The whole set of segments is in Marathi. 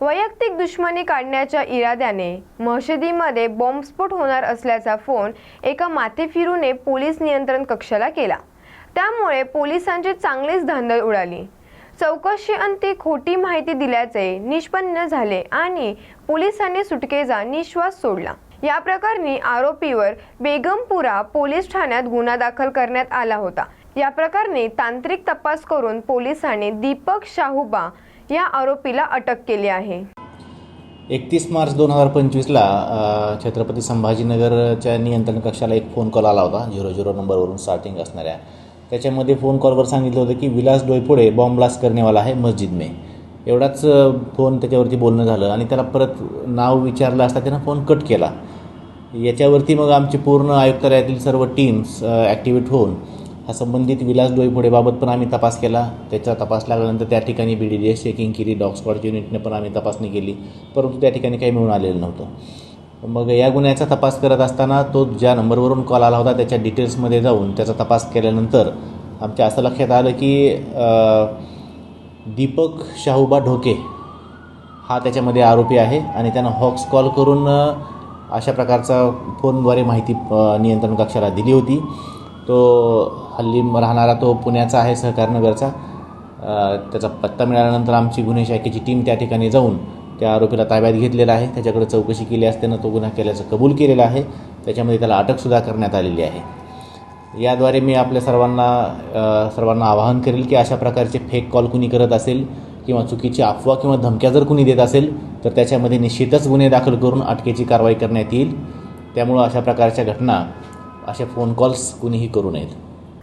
वैयक्तिक दुश्मनी काढण्याच्या इराद्याने मशिदीमध्ये बॉम्बस्फोट होणार असल्याचा फोन एका माथेफिरूने पोलीस नियंत्रण कक्षाला केला. त्यामुळे पोलिसांची चांगलीच धांदल उडाली. चौकशी अंती खोटी माहिती दिल्याचे निष्पन्न झाले आणि पोलिसांनी सुटकेचा निश्वास सोडला. या प्रकरणी आरोपीवर बेगमपुरा पोलीस ठाण्यात गुन्हा दाखल करण्यात आला होता. या प्रकरणी तांत्रिक तपास करून पोलिसांनी दीपक शाहूबा या आरोपीला अटक केली आहे. एकतीस मार्च दोन हजार पंचवीसला छत्रपती संभाजीनगरच्या नियंत्रण कक्षाला एक फोन कॉल आला होता. झिरो झिरो नंबरवरून स्टार्टिंग असणाऱ्या. त्याच्यामध्ये फोन कॉलवर सांगितलं होतं की विलास डोयपुडे बॉम्ब ब्लास्ट करणेवाला आहे मस्जिद मे. एवढाच फोन त्याच्यावरती बोलणं झालं आणि त्याला परत नाव विचारलं असता त्यानं फोन कट केला. याच्यावरती मग आमची पूर्ण आयुक्तालयातील सर्व टीम्स ॲक्टिवेट होऊन हा संबंधित विलास डोईफोडेबाबत पण आम्ही तपास केला. त्याचा तपास लागल्यानंतर त्या ठिकाणी B D D S checking केली. डॉग स्क्वॉड युनिटने पण आम्ही तपासणी केली. परंतु त्या ठिकाणी काही मिळून आलेलं नव्हतं. मग या गुन्ह्याचा तपास करत असताना तो ज्या नंबरवरून कॉल आला होता त्याच्या डिटेल्समध्ये जाऊन त्याचा तपास केल्यानंतर आमच्या असं लक्षात आलं की दीपक शाहूबा ढोके हा त्याच्यामध्ये आरोपी आहे आणि त्यानं हॉक्स कॉल करून अशा प्रकारचा फोनद्वारे माहिती नियंत्रण कक्षाला दिली होती. तो हल्ली राहणारा तो पुण्याचा आहे सहकारनगरचा त्याचा पत्ता मिळाल्यानंतर आमची गुन्हे शाखेची टीम त्या ठिकाणी जाऊन त्या आरोपीला ताब्यात घेतलेला आहे. त्याच्याकडे चौकशी केली असताना तो गुन्हा केल्याचं कबूल केलेला आहे. त्याच्यामध्ये त्याला अटकसुद्धा करण्यात आलेली आहे. याद्वारे मी आपल्या सर्वांना सर्वांना आवाहन करेल की अशा प्रकारचे फेक कॉल कुणी करत असेल किंवा चुकीची अफवा किंवा धमक्या जर कुणी देत असेल तर त्याच्यामध्ये निश्चितच गुन्हे दाखल करून अटकेची कारवाई करण्यात येईल. त्यामुळं अशा प्रकारच्या घटना अशा फोन कॉल्स कुणीही करू नयेत.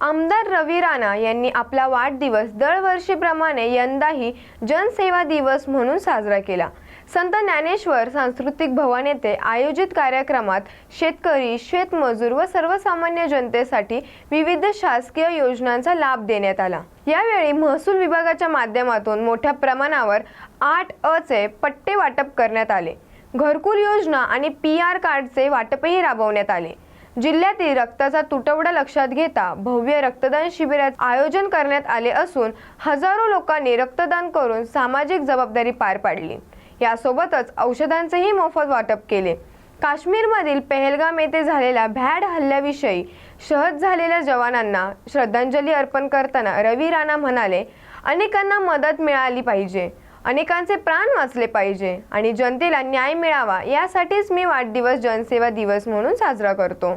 आमदार रवी राणा यांनी आपला वाढदिवस दरवर्षीप्रमाणे यंदाही जनसेवा दिवस म्हणून साजरा केला. संत ज्ञानेश्वर सांस्कृतिक भवन येथे आयोजित कार्यक्रमात शेतकरी शेतमजूर व सर्वसामान्य जनतेसाठी विविध शासकीय योजनांचा लाभ देण्यात आला. यावेळी महसूल विभागाच्या माध्यमातून मोठ्या प्रमाणावर आठ अचे पट्टे वाटप करण्यात आले. घरकुल योजना आणि पी आर कार्डचे वाटपही राबवण्यात आले. जिल्ह्यातील रक्ताचा तुटवडा लक्षात घेता भव्य रक्तदान शिबिरात आयोजन करण्यात आले असून हजारो लोकांनी रक्तदान करून सामाजिक जबाबदारी पार पाडली. यासोबतच औषधांचेही मोफत वाटप केले. काश्मीरमधील पहलगाम येथे झालेल्या भॅड हल्ल्याविषयी शहद झालेल्या जवानांना श्रद्धांजली अर्पण करताना रवी राणा म्हणाले अनेकांना मदत मिळाली पाहिजे. अनेकांचे प्राण वाचले पाहिजे आणि जनतेला न्याय मिळावा यासाठीच मी वाढदिवस जनसेवा दिवस म्हणून साजरा करतो.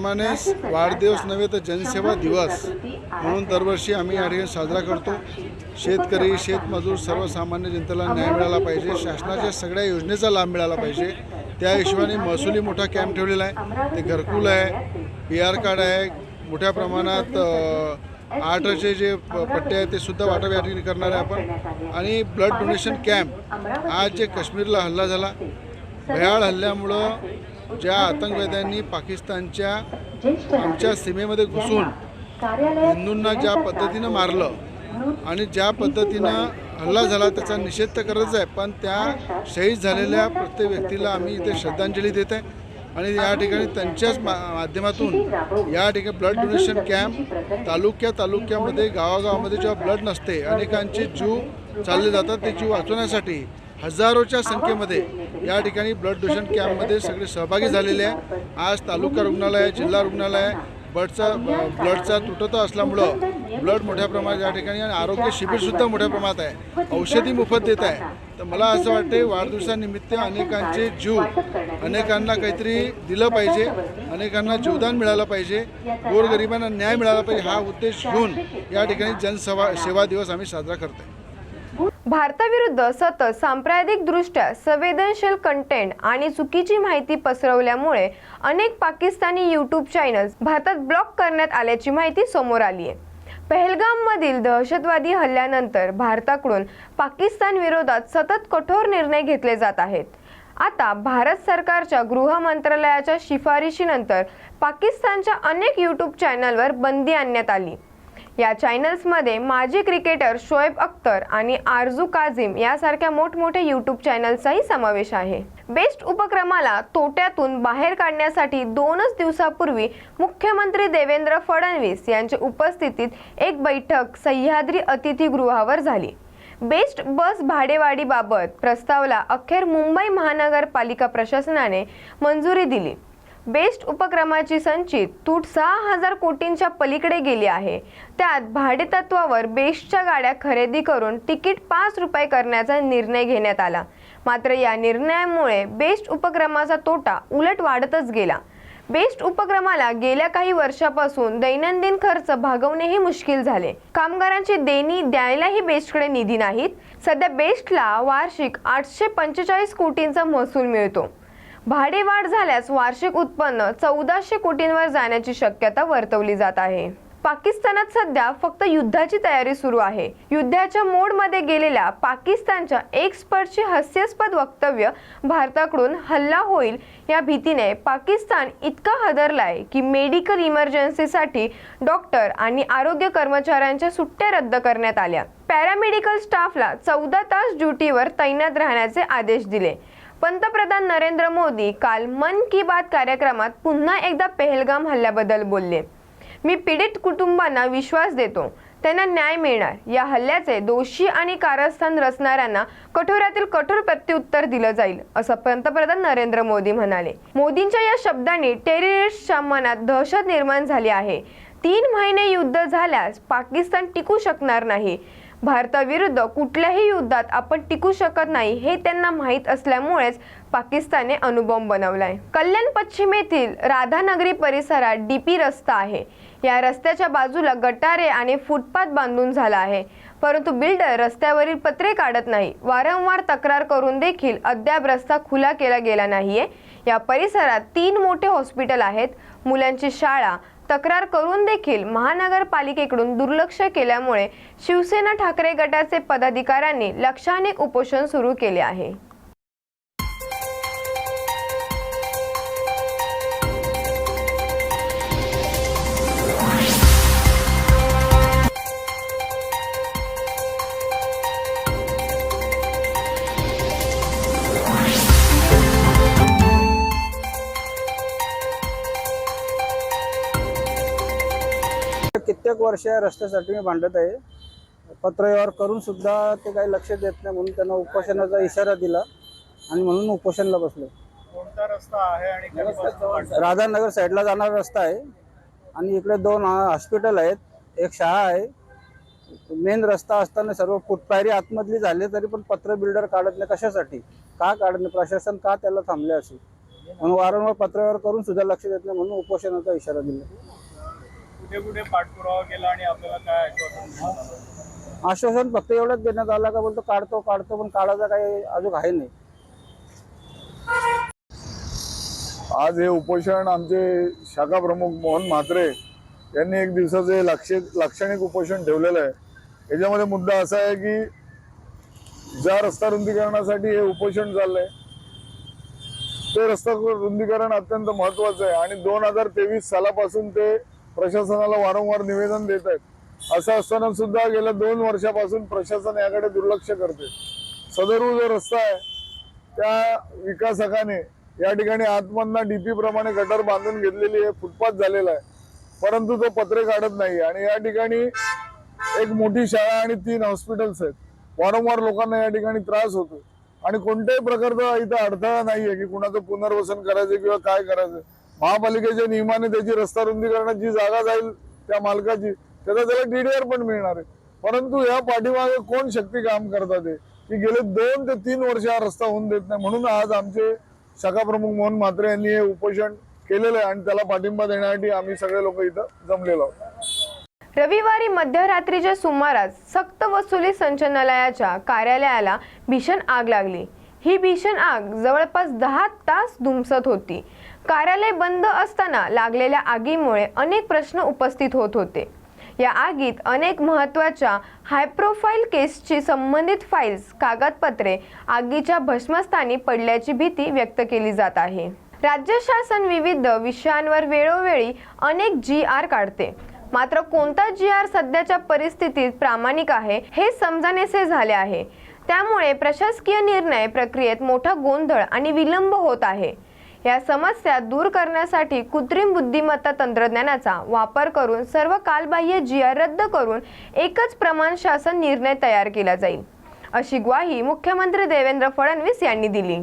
प्रमाणे वाढदिवस नव्हे तर जनसेवा दिवस. म्हणून दरवर्षी आम्ही या ठिकाणी साजरा करतो. शेतकरी शेतमजूर सर्वसामान्य जनतेला न्याय मिळाला पाहिजे. शासनाच्या सगळ्या योजनेचा लाभ मिळाला पाहिजे. त्या हिशोबाने महसुली मोठा कॅम्प ठेवलेला आहे. ते घरकुल आहे. पी आर कार्ड आहे. मोठ्या प्रमाणात आठचे जे पट्टे आहेत ते सुद्धा वाटप या ठिकाणी करणार आहे आपण. आणि ब्लड डोनेशन कॅम्प. आज जे काश्मीरला हल्ला झाला. भयाळ हल्ल्यामुळं ज्या आतंकवाद्यांनी पाकिस्तानच्या आमच्या सीमेमध्ये घुसून हिंदूंना ज्या पद्धतीनं मारलं आणि ज्या पद्धतीनं हल्ला झाला त्याचा निषेध तर करतच आहे पण त्या शहीद झालेल्या प्रत्येक व्यक्तीला आम्ही इथे श्रद्धांजली देत आहे. आणि या ठिकाणी त्यांच्याच मा माध्यमातून या ठिकाणी ब्लड डोनेशन कॅम्प तालुक्या तालुक्यामध्ये गावागावामध्ये जेव्हा ब्लड नसते अनेकांचे जीव चालले जातात ते जीव वाचवण्यासाठी. हजारोच्या संख्येमध्ये या ठिकाणी ब्लड डोनेशन कॅम्पमध्ये सगळे सहभागी झालेले आहे. आज तालुका रुग्णालय आहे, जिल्हा रुग्णालय आहे ब्लडचा ब्लडचा तुटता असल्यामुळं ब्लड मोठ्या प्रमाणात या ठिकाणी आणि आरोग्य शिबिरसुद्धा मोठ्या प्रमाणात आहे. औषधी मोफत देत आहे. तर मला असं वाटते वाढदिवसानिमित्त अनेकांचे जीव अनेकांना काहीतरी दिलं पाहिजे अनेकांना जीवदान मिळालं पाहिजे गोरगरिबांना न्याय मिळाला पाहिजे हा उद्देश घेऊन या ठिकाणी जनसेवा सेवा दिवस आम्ही साजरा करतो आहे भारताविरुद्ध सतत सांप्रदायिकदृष्ट्या संवेदनशील कंटेंट आणि चुकीची माहिती पसरवल्यामुळे अनेक पाकिस्तानी यूट्यूब चॅनल्स भारतात ब्लॉक करण्यात आल्याची माहिती समोर आली आहे. पहलगाममधील दहशतवादी हल्ल्यानंतर भारताकडून पाकिस्तान विरोधात सतत कठोर निर्णय घेतले जात आहेत. आता भारत सरकारच्या गृह मंत्रालयाच्या शिफारशीनंतर पाकिस्तानच्या अनेक यूट्यूब चॅनलवर बंदी आणण्यात आली. या चॅनल्समध्ये माजी क्रिकेटर शोएब अख्तर आणि आरजू काझिम यासारख्या मोठमोठ्या यूट्यूब चॅनल्सचाही समावेश आहे. बेस्ट उपक्रमाला तोट्यातून बाहेर काढण्यासाठी दोनच दिवसापूर्वी मुख्यमंत्री देवेंद्र फडणवीस यांच्या उपस्थितीत एक बैठक सह्याद्री अतिथीगृहावर झाली. बेस्ट बस भाडेवाढीबाबत प्रस्तावला अखेर मुंबई महानगरपालिका प्रशासनाने मंजुरी दिली. बेस्ट उपक्रमाची संचित तूट सहा हजार कोटींच्या पलीकडे गेली आहे. त्यात भाडेतत्वावर बेस्टच्या गाड्या खरेदी करून तिकीट पाच रुपये करण्याचा निर्णय घेण्यात आला. मात्र या निर्णयामुळे बेस्ट उपक्रमाचा तोटा उलट वाढतच गेला. बेस्ट उपक्रमाला गेल्या काही वर्षापासून दैनंदिन खर्च भागवणेही मुश्किल झाले. कामगारांची देणी द्यायलाही बेस्टकडे निधी नाहीत. सध्या बेस्टला वार्षिक आठशे पंचेचाळीस कोटींचा महसूल मिळतो. भाडेवाढ झाल्यास वार्षिक उत्पन्न चौदाशे कोटींवर जाण्याची शक्यता वर्तवली जात आहे. पाकिस्तानात सध्या फक्त युद्धाची तयारी सुरू आहे. युद्धाच्या मोडमध्ये गेलेल्या पाकिस्तानच्या एक्सपर्टचे हास्यास्पद वक्तव्य भारताकडून हल्ला होईल या भीतीने पाकिस्तान इतका हादरलाय की मेडिकल इमर्जन्सीसाठी डॉक्टर आणि आरोग्य कर्मचाऱ्यांच्या सुट्ट्या रद्द करण्यात आल्या. पॅरामेडिकल स्टाफला चौदा तास ड्युटीवर तैनात राहण्याचे आदेश दिले. पंतप्रधान नरेंद्र मोदी काल मन की बात कार्यक्रमात पुन्हा एकदा पेहलगाम हल्ल्याबद्दल बोलले. मी पीडित कुटुंबांना विश्वास देतो. त्यांना न्याय मिळणार. या हल्ल्याचे दोषी आणि कारस्थान रचणाऱ्यांना कठोरातील कठोर प्रत्युत्तर दिलं जाईल असं पंतप्रधान नरेंद्र मोदी म्हणाले. मोदींच्या या शब्दांनी टेररिस्टच्या मनात दहशत निर्माण झाली आहे. तीन महिने युद्ध झाल्यास पाकिस्तान टिकू शकणार नाही. भारताविरुद्ध कुठल्याही युद्धात आपण टिकू शकत नाही हे त्यांना माहीत असल्यामुळेच पाकिस्तानने अणुबॉम्ब बनवलाय. कल्याण पश्चिमेतील राधानगरी परिसरात डीपी रस्ता आहे. या रस्त्याच्या बाजूला गटारे आणि फुटपाथ बांधून झाला आहे. परंतु बिल्डर रस्त्यावरील पत्रे काढत नाही. वारंवार तक्रार करून देखील अद्याप रस्ता खुला केला गेला नाहीये. या परिसरात तीन मोठे हॉस्पिटल आहेत. मुलांची शाळा तक्रार करून देखील महानगरपालिकेकडून दुर्लक्ष केल्यामुळे शिवसेना ठाकरे गटाचे पदाधिकाऱ्यांनी लक्षाने उपोषण सुरू केले आहे. वर्ष या रस्त्यासाठी मी भांडत आहे. पत्रव्यवहार करून सुद्धा ते काही लक्ष देत नाही म्हणून त्यांना उपोषणाचा इशारा दिला आणि म्हणून उपोषणला बसलो. कोणता रस्ता आहे आणि राधानगर साईडला जाणारा रस्ता आहे आणि इकडे दोन हॉस्पिटल आहेत एक शाळा आहे. मेन रस्ता असताना सर्व फुटपायरी आतमधली झाले तरी पण पत्र बिल्डर काढत नाही. कशासाठी? का काढत नाही? प्रशासन का त्याला थांबले असे म्हणून वारंवार पत्रव्यवहार करून सुद्धा लक्ष देत नाही म्हणून उपोषणाचा इशारा दिला. कुठे कुठे पाठपुरावा केला आणि आपल्याला काय आश्वासन? आश्वासन फक्त एवढंच देण्यात आलं का बोलतो काढतो काढतो पण काढायचा काही अजून आहे नाही. आज हे उपोषण आमचे शाखा प्रमुख मोहन म्हात्रे यांनी एक दिवसाचे लक्ष लाक्षणिक उपोषण ठेवलेलं आहे. याच्यामध्ये मुद्दा असा आहे की ज्या रस्ता रुंदीकरणासाठी हे उपोषण चाललंय ते रस्ता रुंदीकरण अत्यंत महत्वाचं आहे. आणि दोन हजार तेवीस सालापासून ते प्रशासनाला वारंवार निवेदन देत आहेत असं असताना सुद्धा गेल्या दोन वर्षापासून प्रशासन याकडे दुर्लक्ष करते. सदरू जो रस्ता आहे त्या विकासकाने या ठिकाणी आतमधना डीपी प्रमाणे गटर बांधून घेतलेली आहे फुटपाथ झालेला आहे. परंतु तो पत्रे काढत नाही आणि या ठिकाणी एक मोठी शाळा आणि तीन हॉस्पिटल्स आहेत. वारंवार लोकांना या ठिकाणी त्रास होतो. आणि कोणत्याही प्रकारचा इथं अडथळा नाहीये की कुणाचं पुनर्वसन करायचं किंवा काय करायचं. महापालिकेच्या नियमाने त्याची रस्ता रुंदीकरणाची जागा जाईल त्या मालकाची त्याचा त्याला डीडीआर पण मिळणार आहे. परंतु या पाठीमागे कोण शक्ती काम करतात की गेले दोन ते तीन वर्ष हा रस्ता होऊन देत नाही. म्हणून आज आमचे शाखा प्रमुख मोहन म्हात्रे यांनी हे उपोषण केलेलं आहे आणि त्याला पाठिंबा देण्यासाठी आम्ही सगळे लोक इथं जमलेलो आहोत. रविवारी मध्यरात्रीच्या सुमारास सक्त वसुली संचालनालयाच्या कार्यालयाला भीषण आग लागली. ही भीषण आग जवळपास दहा तास धुमसत होती. कार्यालय बंद असताना लागलेल्या आगीमुळे अनेक प्रश्न उपस्थित होत होते. या आगीत अनेक महत्त्वाच्या हायप्रोफाईल केसची संबंधित फाईल्स कागदपत्रे आगीच्या भस्मस्थानी पडल्याची भीती व्यक्त केली जात आहे. राज्य शासन विविध विषयांवर वेळोवेळी अनेक जी आर काढते. मात्र कोणता जी आर सध्याच्या परिस्थितीत प्रामाणिक आहे हे समजानेसे झाले आहे. त्यामुळे प्रशासकीय निर्णय प्रक्रियेत मोठा गोंधळ आणि विलंब होत आहे. या समस्या दूर करण्यासाठी कृत्रिम बुद्धिमत्ता तंत्रज्ञानाचा वापर करून सर्व कालबाह्य जी आर रद्द करून एकच प्रमाण शासन निर्णय तयार केला जाईल अशी ग्वाही मुख्यमंत्री देवेंद्र फडणवीस यांनी दिली.